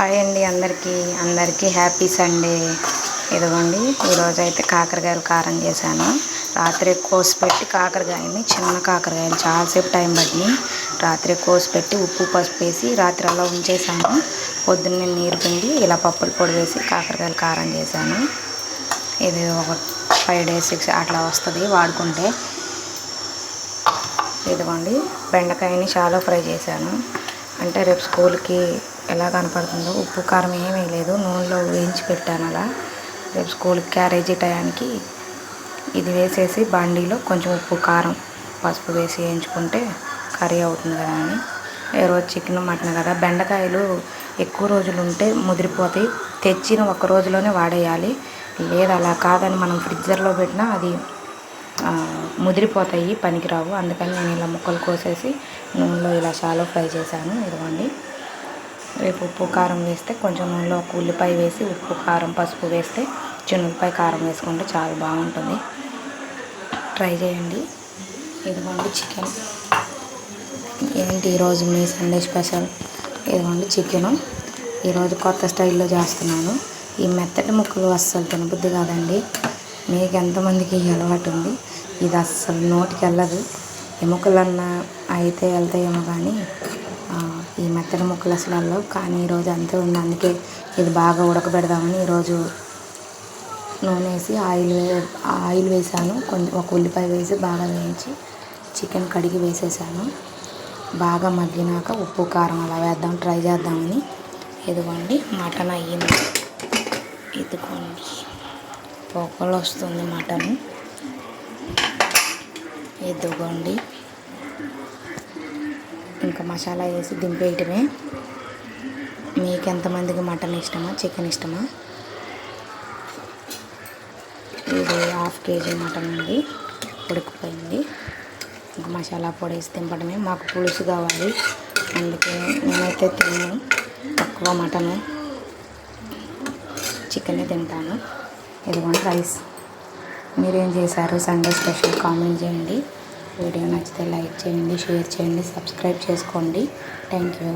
Hi అండి అందరికీ. అందరికీ హ్యాపీ సండే. ఇదిగోండి ఈరోజు అయితే కాకరకాయలు కారం చేశాను. రాత్రి కోసి పెట్టి కాకరకాయని చిన్న కాకరకాయలు చాలాసేపు టైం పట్టి రాత్రి కోసి పెట్టి ఉప్పు పసుపు వేసి రాత్రి అలా ఉంచేసాను పొద్దున్నే నీరు పిండి ఇలా పప్పుల పొడి వేసి కాకరకాయలు కారం చేశాను. ఇది ఒక ఫైవ్ డేస్ సిక్స్ అట్లా వస్తుంది వాడుకుంటే. ఇదిగోండి బెండకాయని చాలా ఫ్రై చేశాను. అంటే రేపు స్కూల్కి ఎలా కనపడుతుందో ఉప్పు కారం ఏమీ వేయలేదు నూనెలో వేయించి పెట్టాను అలా. రేపు స్కూల్కి క్యారేజీ టయానికి ఇది వేసేసి బండిలో కొంచెం ఉప్పు కారం పసుపు వేసి వేయించుకుంటే కర్రీ అవుతుంది కదా అని. ఏ రోజు చికెన్ మటన్ కదా. బెండకాయలు ఎక్కువ రోజులు ఉంటే ముదిరిపోతాయి. తెచ్చిన ఒక రోజులోనే వాడేయాలి. లేదు అలా కాదని మనం ఫ్రిడ్జర్లో పెట్టినా అది ముదిరిపోతాయి పనికిరావు. అందుకని నేను ఇలా ముక్కలు కోసేసి నూనెలో ఇలా షాలో ఫ్రై చేశాను. ఇదిగోండి. రేపు ఉప్పు కారం వేస్తే కొంచెం నూనెలో ఒక ఉల్లిపాయ వేసి ఉప్పు కారం పసుపు వేస్తే చిన్న ఉల్లిపాయ కారం వేసుకుంటే చాలా బాగుంటుంది. ట్రై చేయండి. ఇదిగోండి చికెన్. ఏంటి ఈరోజు మీ సండే స్పెషల్? ఇదిగోండి చికెను. ఈరోజు కొత్త స్టైల్లో చేస్తున్నాను. ఈ మెత్తటి ముక్కలు అస్సలు తినబుద్ధి కాదండి. మీకు ఎంతమందికి అలవాటు ఉంది? ఇది అస్సలు నోటికి వెళ్ళదు. ఎముకలన్నా అయితే వెళ్తాయేమో కానీ ఈ మెత్తటి ముక్కలు అసలు వెళ్ళవు. కానీ ఈరోజు అంతే ఉంది. అందుకే ఇది బాగా ఉడకబెడదామని ఈరోజు నూనె వేసి ఆయిల్ వే ఆయిల్ వేసాను. కొంచెం ఒక ఉల్లిపాయ వేసి బాగా వేయించి చికెన్ కడిగి వేసేసాను. బాగా మగ్గినాక ఉప్పు కారం అలా వేద్దాం ట్రై చేద్దామని. ఇదిగోండి మటన్ అయ్యింది. ఇదిగోండి. పోకలు వస్తుంది మటన్. ఎదుగోండి ఇంకా మసాలా వేసి దింపేయటమే. మీకు ఎంతమందికి మటన్ ఇష్టమా చికెన్ ఇష్టమా? ఇది హాఫ్ కేజీ మటన్ ఉంది ఉడికిపోయింది. ఇంకా మసాలా పొడి వేసి దింపడమే మాకు పులుసు కావాలి. అందుకే నేనైతే తిన్నాను తక్కువ మటను చికెనే తింటాను. ఇదిగోండి రైస్. మీరేం చేశారు? సండే స్పెషల్ కామెంట్ చేయండి. వీడియో నచ్చితే లైక్ చేయండి షేర్ చేయండి సబ్స్క్రైబ్ చేసుకోండి. Thank you.